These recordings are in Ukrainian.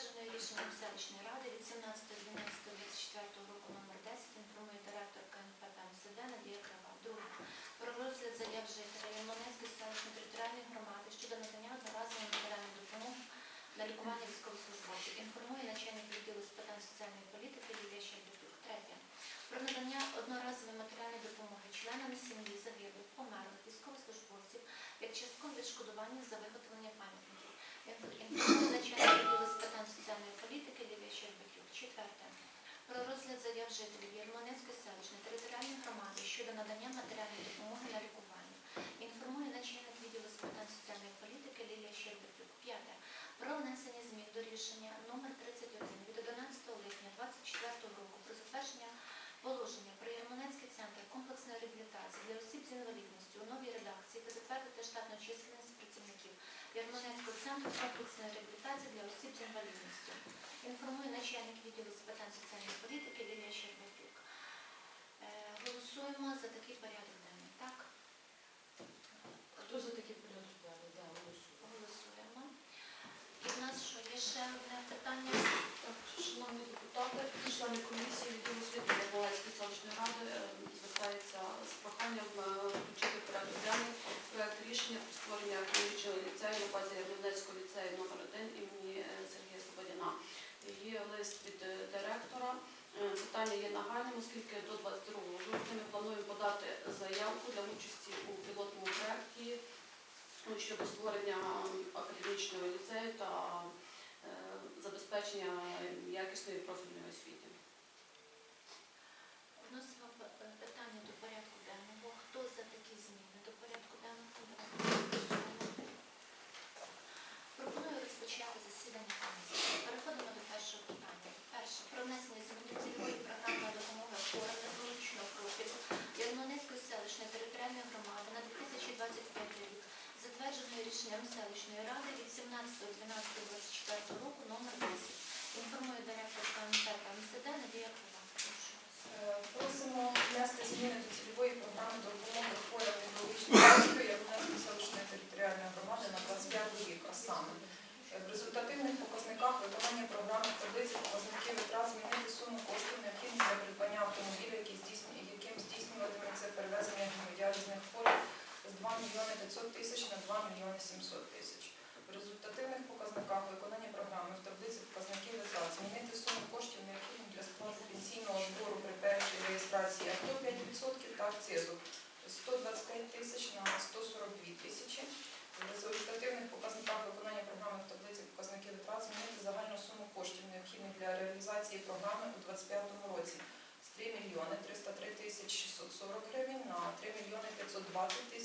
Затвердженою рішенням селищної ради від 17.12.24 року номер 10 інформує директор КНП ПМСД Надія Крива. Друге. Про розгляд заяв жителя Ярмолинецької селищної територіальної громади щодо надання одноразової матеріальної допомоги на лікування військовослужбовців. Інформує начальник відділу з питань соціальної політики Лілія Щербатюк. Третє. Про надання одноразової матеріальної допомоги членам сім'ї загиблих, померлих військовослужбовців як часткове відшкодування за виготовлення пам'ятників. Інформує начальник відділу з питань соціальної політики Лілія Щербатюк. Четверте. Про розгляд заяв жителів Ярмолинецької селищної територіальної громади щодо надання матеріальної допомоги на лікування. Інформує начальник відділу з питань соціальної політики Лілія Щербатюк. П'яте. Про внесення змін до рішення номер 31 від 11 липня 2024 року про затвердження положення про Ярмолинський центр комплексної реабілітації для осіб з інвалідністю у новій редакції та затвердити штатну численність Ярмолинського центру комплексної реабілітації для осіб з інвалідністю. Інформує начальник відділу з питань соціальної політики Лілія Щербатюк. Е, Голосуємо за такий порядок денний. Так? Хто за такі порядок денний? Да, голосуємо. Голосуємо. І в нас що, є ще одне питання? Шановні депутати, члени комісії відділу освіти Ярмолинської селищної ради е, звертається з проханням е, включити порядок денний проект рішення про створення клінічного ліцею на базі Ярмолинецького ліцею номер 1 імені е, Сергія Слободяна. Є лист від директора. Питання є нагальним, оскільки до 22 жовтня ми плануємо подати заявку для участі у пілотному проєкті ну, щодо створення академічного забезпечення якісної профільної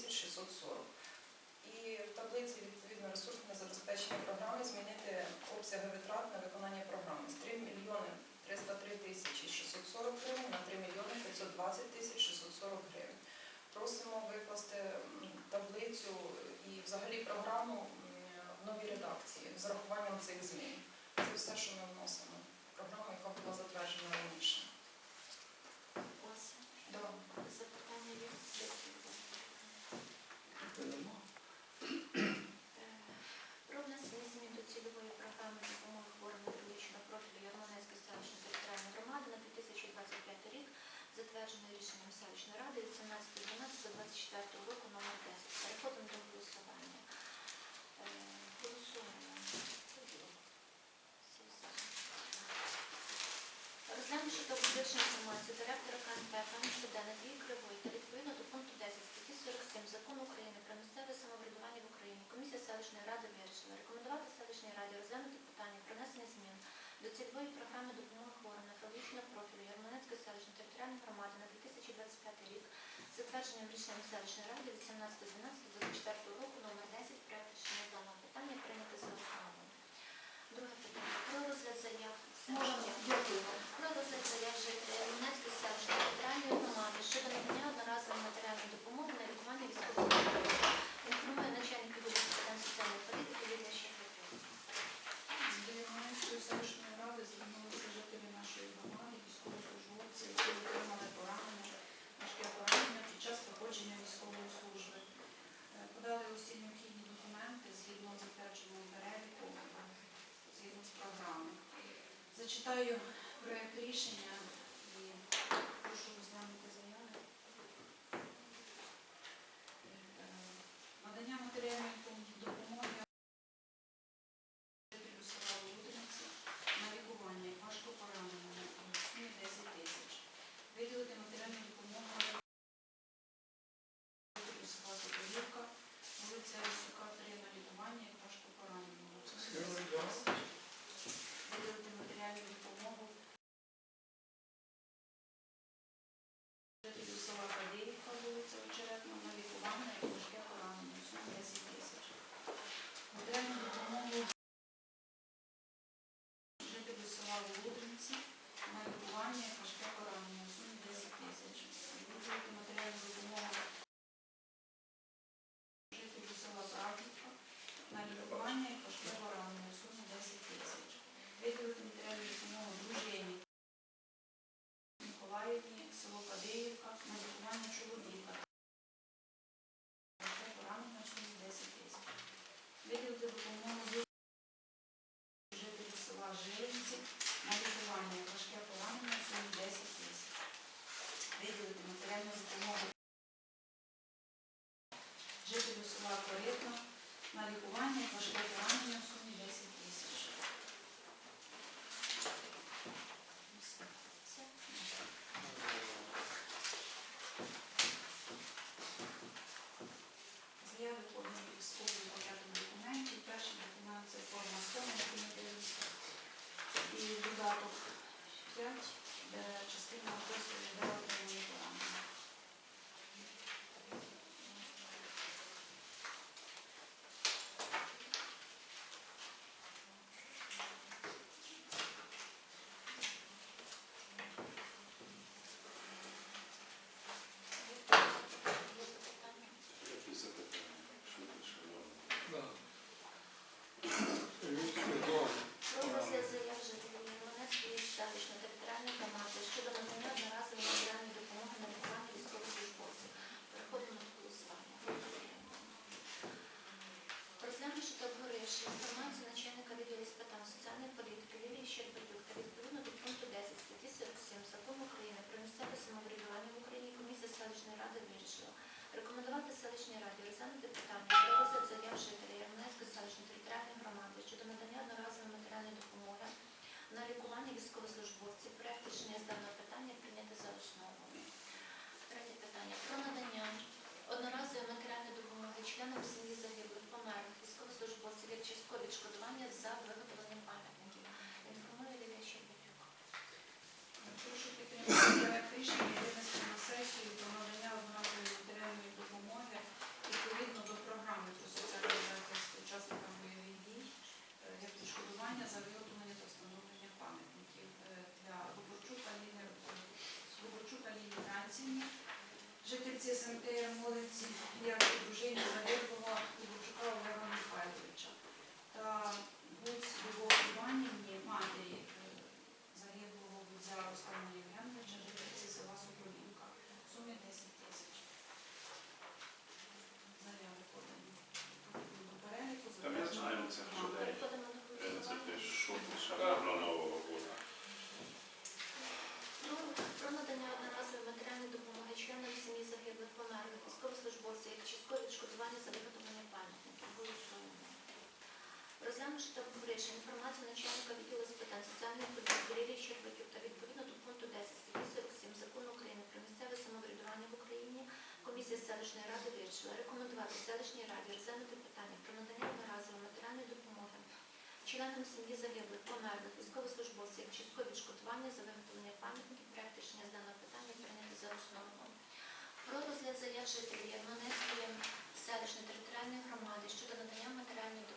640. І в таблиці відповідно ресурсне забезпечення програми змінити обсяги витрат на виконання програми з 3 мільйони 303 тисячі 640 гривень на 3 мільйони 520 тисяч 640 гривень. Просимо викласти таблицю і взагалі програму в новій редакції з урахуванням цих змін. Це все, що ми вносимо. Програма, яка була затверджена раніше. Затвердженою рішенням селищної ради від 17.12.24 року номер 10. Переходимо до голосування. Е, Голосуємо. Розглянувши та публічну інформацію директора КНП КМСД Надії Кривої та відповідно до пункту 10 статті 47 Закону України про місцеве самоврядування в Україні, комісія селищної ради вирішила рекомендувати селищній раді розглянути питання про внесення змін до цільової програми допомоги хворим неврологічного профілю Селищної територіальної громади на 2025 рік, з затвердженням рішенням селищної ради від 17.12.24 року номер 10 проект рішення даного питання прийняти за основу. Друге питання. Про розгляд заяв. Про розгляд заяв жителів Рівненської селищної територіальної громади щодо надання одноразової матеріальної допомоги на лікування військовослужбовців. Інформує начальник відділу з питань соціальної політики на лікування важких поранення в сумі 10 селищної ради вирішила рекомендувати селищній раді розглянути питання про надання одноразової матеріальної допомоги членам сім'ї загиблих, померлих, військовослужбовців, часткове відшкодування за виготовлення пам'ятників, проєкт рішення з даного питання прийняти за основу. Про розгляд заяв жителів Ярманецької селищної територіальної громади щодо надання матеріальної допомоги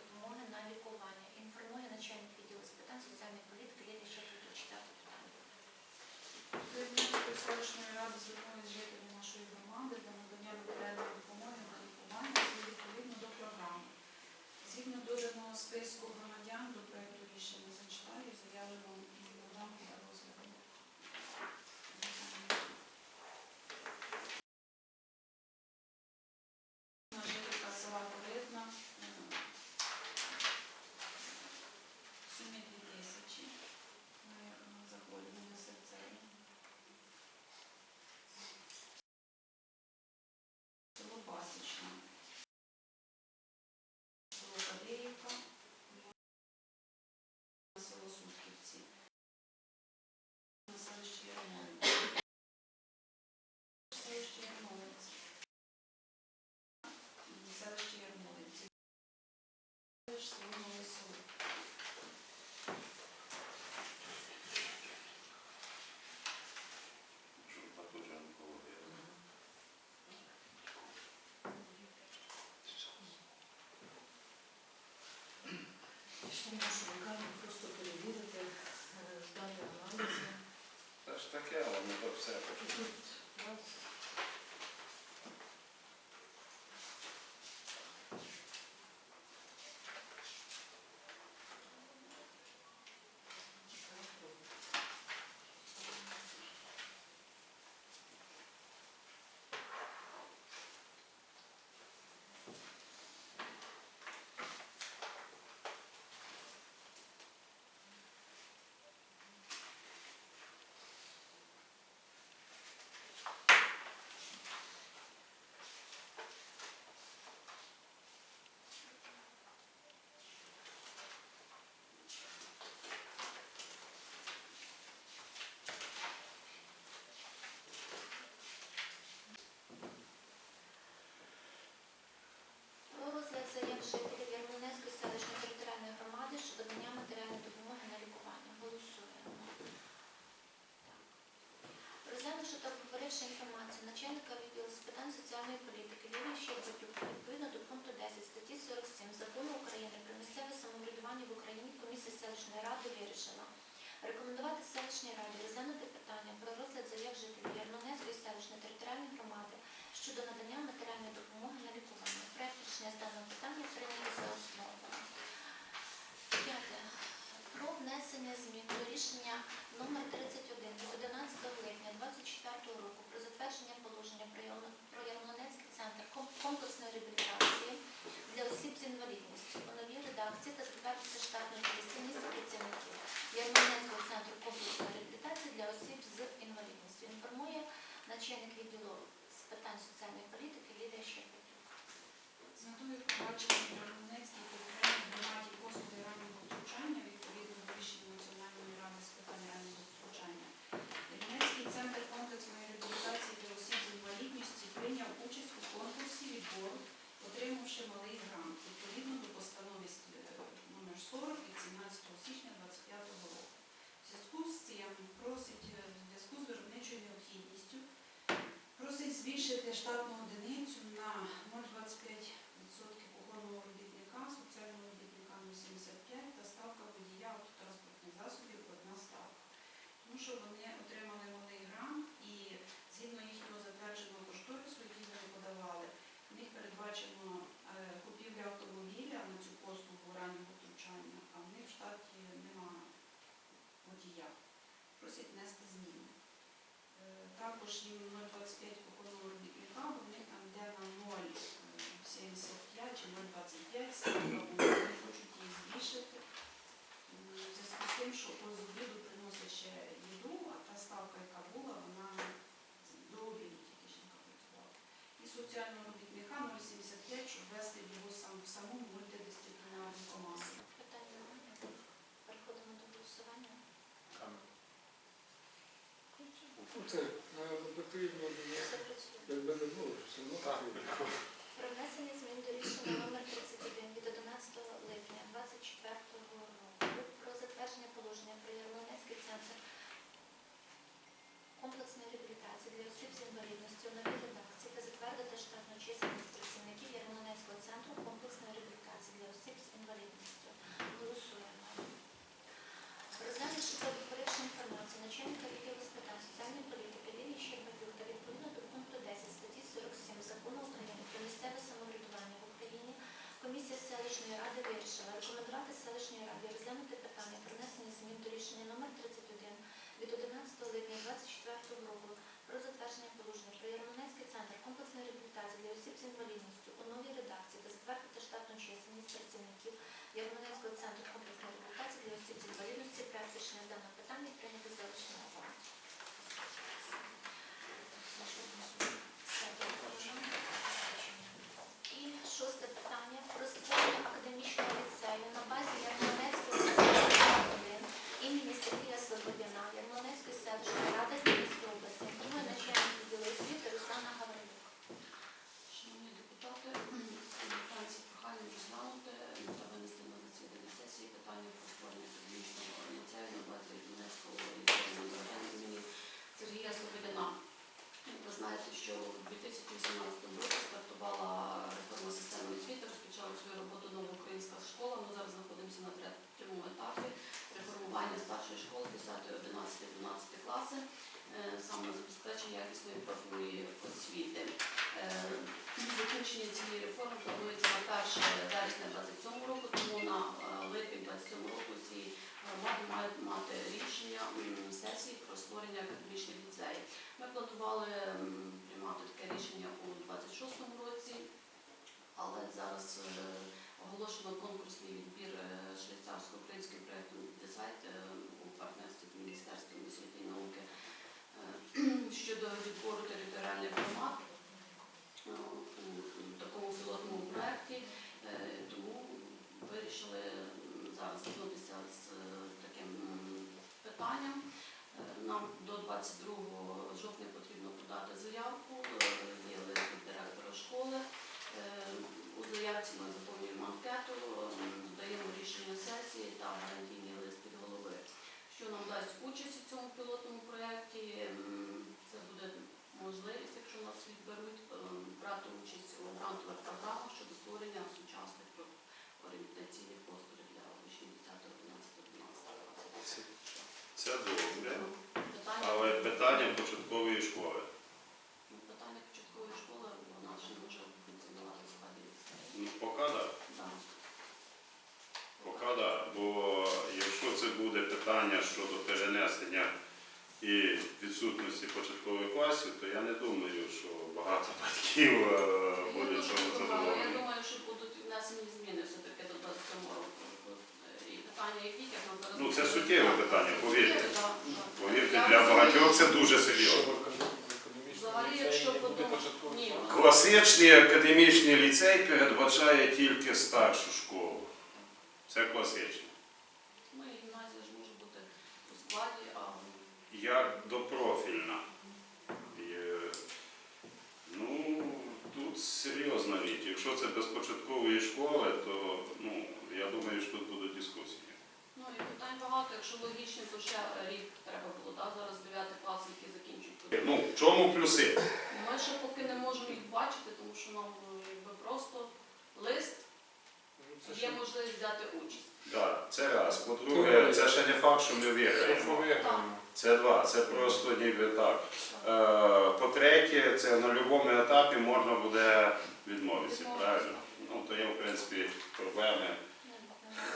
селищній раді розглянути питання про розгляд заяв жителів Ярмонецької селищної територіальної громади щодо надання матеріальної допомоги на лікування. Проєкт рішення з даного питання прийняти за основу. П'яте. Про внесення змін до рішення номер 31 від 11 липня 2024 року про затвердження положення про Ярмонецький центр комплексної реабілітації для осіб з інвалідністю у новій редакції та затвердити штатної комісійність працівників Ярмінецького центру комплексної реабілітації для осіб з інвалідністю. Інформує начальник відділу з питань соціальної політики Лідія Щепетюк. З метою побачення Ярмінецький штатну одиницю на 0,25% кухонного робітника, соціального робітника 0,75 та ставка водія автотранспортних засобів одна ставка. Тому що вони отримали малий грант і згідно їхнього затвердженого кошторису, який вони подавали, в них передбачено е, купівля автомобіля на цю послугу раннього втручання, а в них в штаті немає водія. Просять внести зміни. Е, Також їм 0,25 кухонного робітника, бо в них там йде на 0,75 чи 0,25 ставка, бо вони хочуть її збільшити. В зв'язку з тим, що з обіду приносить ще їду, а та ставка, яка була, вона до обіду тільки жінка працювала. І соціального робітника 0,75, щоб ввести його сам в саму мультидисциплінарну команду. Питань немає. Переходимо до голосування. Ну, Це потрібно, якби не було, все одно. Про внесення змін до рішення номер 31 від 11 липня 2024 року про затвердження положення про Ярмолинецький центр комплексної реабілітації для осіб з інвалідністю у новій редакції та затвердити чисельність працівників Ярмолинецького центру комплексної реабілітації для осіб з інвалідністю. Голосуємо. Розглянувши та доповідачу інформацію начальника відділу з питань соціальної політики Лілії Щербатюк та відповідно до пункту 10 статті 47 Закону України про місцеве самоврядування в Україні, комісія селищної ради вирішила рекомендувати селищній раді розглянути питання про внесення змін до рішення номер 31 від 11 липня 2024 року про затвердження положення про Ярмолинецький центр комплексної реабілітації для осіб з інвалідністю у новій редакції та затвердити штатну чисельність працівників Ярмолинецького центру комплексної реабілітації для осіб з інвалідністю проект рішення питання прийняти за основу. Все, дякую. І шосте питання про створення академічного ліцею на базі Ярмолинецького ліцею 1 імені Сергія Слободяна Ярмолинецької селищної ради Київської області. Інформує начальник відділу освіти Руслана Гаврилюк. Шановні депутати, вранці прохання розглянути та винести на засідання сесії питання про створення академічного ліцею на базі Донецького ліцею номер імені Сергія Слободяна. Ви знаєте, що у 2018 році стартувала реформа системи освіти, розпочала свою роботу нова українська школа. Ми зараз знаходимося на третьому етапі реформування старшої школи 10, 11, 12 класи, е, саме забезпечення якісної профільної освіти. Е, Закінчення цієї реформи планується на 1 вересня 27 року, тому на е, липень 27 року ці громади мають мати рішення сесії про створення академічних ліцеїв. Ми планували приймати таке рішення у 26 році, але зараз е, оголошено конкурсний відбір швейцарсько-українським проєктом «Десайт» е, у партнерстві з Міністерством освіти щодо відбору територіальних громад е, у такому пілотному проєкті, Е, тому вирішили зараз звернутися з е, таким питанням. Нам до 22 жовтня потрібно подати заявку, є лист директора школи. У заявці ми заповнюємо анкету, даємо рішення сесії та гарантійний лист від голови. Що нам дасть участь у цьому пілотному проєкті, можливість, якщо нас відберуть, е, брати участь у грантових програмах щодо створення сучасних орієнтаційних просторів для учнів 10, 11, 12. Це добре. Питання, Але питання початкової школи. ну, питання початкової школи, вона ще може функціонувати в складі. Ну, поки так. Да. Поки так. Бо якщо це буде питання щодо перенесення і відсутності початкових класів, то я не думаю, що багато батьків е, Я будуть дуже цьому Я думаю, що будуть внесені зміни все-таки до 27 року. І питання, які як нам зараз... Ну, це суттєве питання, повірте. Повірте, для багатьох це дуже серйозно. Взагалі, якщо подумати- початковий Класичний академічний ліцей передбачає тільки старшу школу. Це класичний. Ну і гімназія ж може бути у складі, а Як допрофільна. І, е, ну, тут серйозна річ. Якщо це без початкової школи, то ну, я думаю, що тут будуть дискусії. ну і питань багато. Якщо логічно, то ще рік треба було. так? Зараз 9 клас, які закінчують. Ну, в чому плюси? Ми ще поки не можемо їх бачити, тому що нам е, якби просто лист Ну, є можливість взяти участь. Раз. По-друге, це ще не факт, що ми виграємо. Це два, це просто ніби так. Е, По-третє, це на будь-якому етапі можна буде відмовитися, правильно? Ну, то є, в принципі, проблеми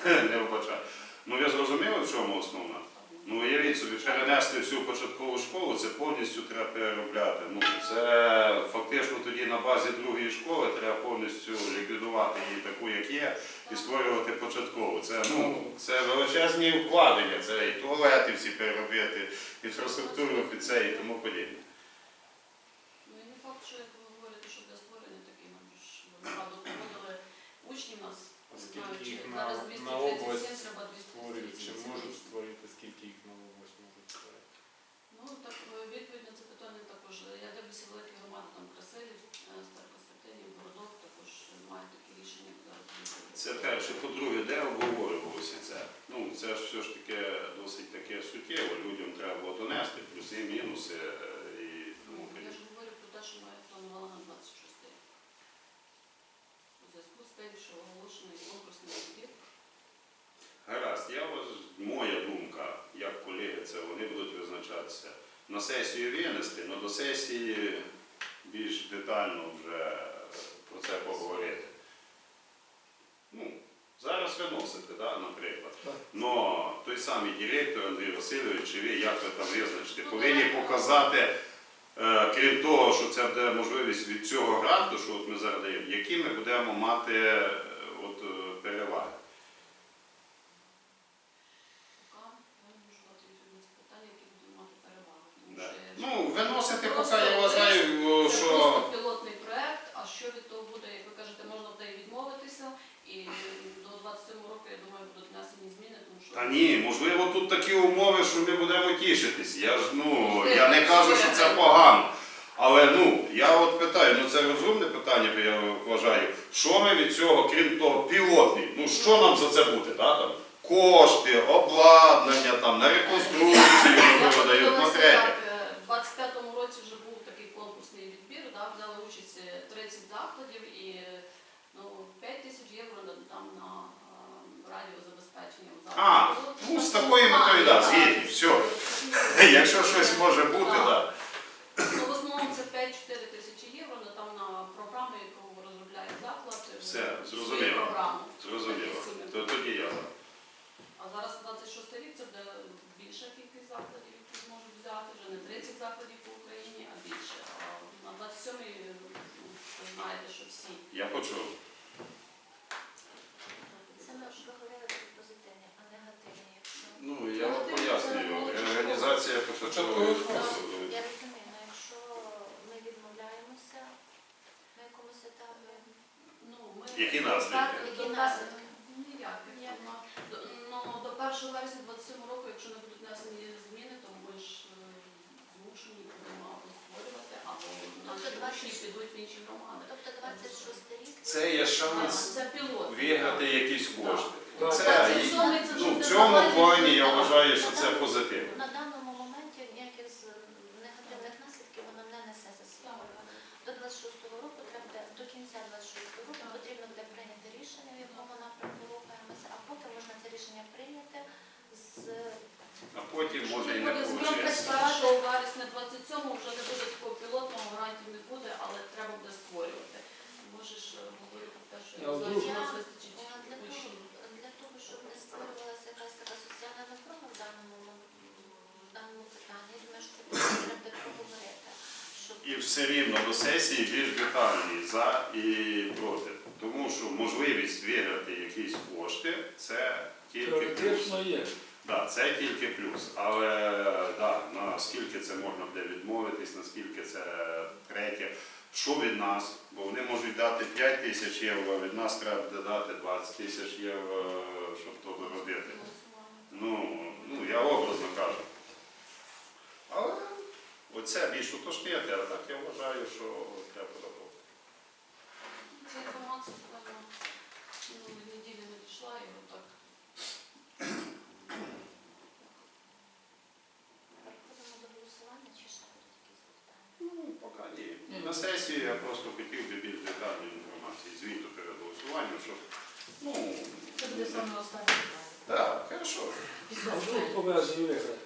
не вбачаю. Ну, ви зрозуміли, в чому основна? Ну, уявіть собі, перенести всю початкову школу, це повністю треба переробляти. Ну, це фактично тоді на базі другої школи треба повністю ліквідувати її таку, як є, і створювати початкову. Це, ну, це величезні вкладення, це і туалети всі переробити, інфраструктуру під це і тому подібне. Ну і не факт, що як ви говорите, що для створення ж багато проводили учні нас. А скільки їх на- зараз на 237, область треба Створюють, чи можуть створити, скільки їх на область можуть створити? Ну, так е, відповідь на це питання також. Я дивлюся великі громади, там Красилів, е, Старокостянтинів, Городок також мають такі рішення зараз. Це перше. По-друге, де обговорювалося це? Ну, це ж все ж таки досить таке суттєво. Людям треба було донести плюси, мінуси е, і тому Ну, Я подібне. ж говорю про те, що ми планували на 26 рік. Тим, що оголошений конкурсний відбір, Гаразд, я вас, моя думка, як колеги, це вони будуть визначатися. На сесію винести, але до сесії більш детально вже про це поговорити. Ну, зараз виносите, да, наприклад. Но той самий директор Андрій Васильович, чи ви як ви там визначите, Ну, повинні показати, крім того, що це буде можливість від цього гранту, що от ми зараз даємо, які ми будемо мати е, от, е, переваги. поки я не можу дати відповідь на це питання, які будуть мати перевагу. Тому Да. що я ж- Ну, виносити Просто поки я вважаю, о, Це що просто пілотний проект, а що від того буде, як ви кажете, можна буде і відмовитися, і до 27 року, я думаю, будуть внесені зміни, тому що... та ні, можливо, тут такі умови, що ми будемо тішитись. Я ж ну я не кажу, що це погано. Але ну я от питаю, ну це розумне питання, я вважаю, що ми від цього, крім того, пілотний, ну що нам за це буде, да, там? Кошти, обладнання, там, на реконструкцію, Я можливо, дають на третє. е, 25-му році вже був такий конкурсний відбір, да, взяли участь е, 30 закладів і е, ну, 5 тисяч євро там на е, радіозабезпечення в закладі. А, ну, з такої метою, да, згідні, все. Якщо щось може бути, так. Ну, в основному це 5-4 тисячі євро на, там, на програму, яку розробляє заклад. е, Все, зрозуміло. Зрозуміло. То тоді я. А зараз 26 рік це буде більша кількість закладів, які зможуть взяти, вже не 30 закладів по Україні, а більше. А на 27-й, ну, ви знаєте, що всі. Я почув. Це ми проговорили такі позитивні, а негативні, якщо. Ну, я вам пояснюю. Реорганізація початкової школи. Я розумію, але якщо ми відмовляємося на якомусь етапі, Ну, ми Які наслідки? Які наслідки? Ну, до- Ну, до 1 вересня 27 року, якщо не будуть внесені зміни, то ми ж е, змушені будемо або створювати, або наші Тобто 20 учні підуть в інші громади. тобто 26 рік. Це є шанс Це пілот. виграти якісь кошти. Так. Це, 27-й це ну, в цьому плані я вважаю, що це позитивно. На даному моменті ніяких з негативних наслідків воно не несе за собою. До 26-го року треба буде- до кінця 26-го року потрібно буде прийняти рішення, в якому напрямку рухаємося, а поки можна це рішення прийняти з А потім може і не Буде вийде. з 1 вересня 27 вже не буде такого пілотного, гарантів не буде, але треба буде створювати. Можеш все рівно до сесії більш детальні за і проти. Тому що можливість виграти якісь кошти це тільки плюс. є. Да, це тільки плюс. Але да, наскільки це можна буде відмовитись, наскільки це третє. Що від нас? Бо вони можуть дати 5 тисяч євро, від нас треба буде дати 20 тисяч євро, щоб то виробити. Ну, ну я образно кажу. поштити, а так я вважаю, що треба забути. Ця інформація така е, минулої неділі не дійшла і отак. Переходимо до голосування чи ще будуть запитання? Ну, поки ні. На сесії я просто хотів би більш детальної інформації, звіту перед голосуванням, щоб, ну, Це буде саме останнє питання. так, хорошо. А вдруг повезли виграти?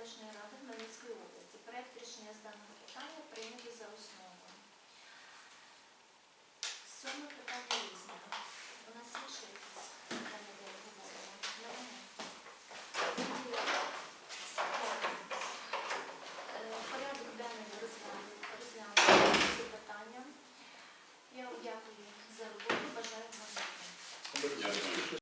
селищної ради Хмельницької області. Проєкт рішення з даного питання прийняти за основу. Сьоме питання різне.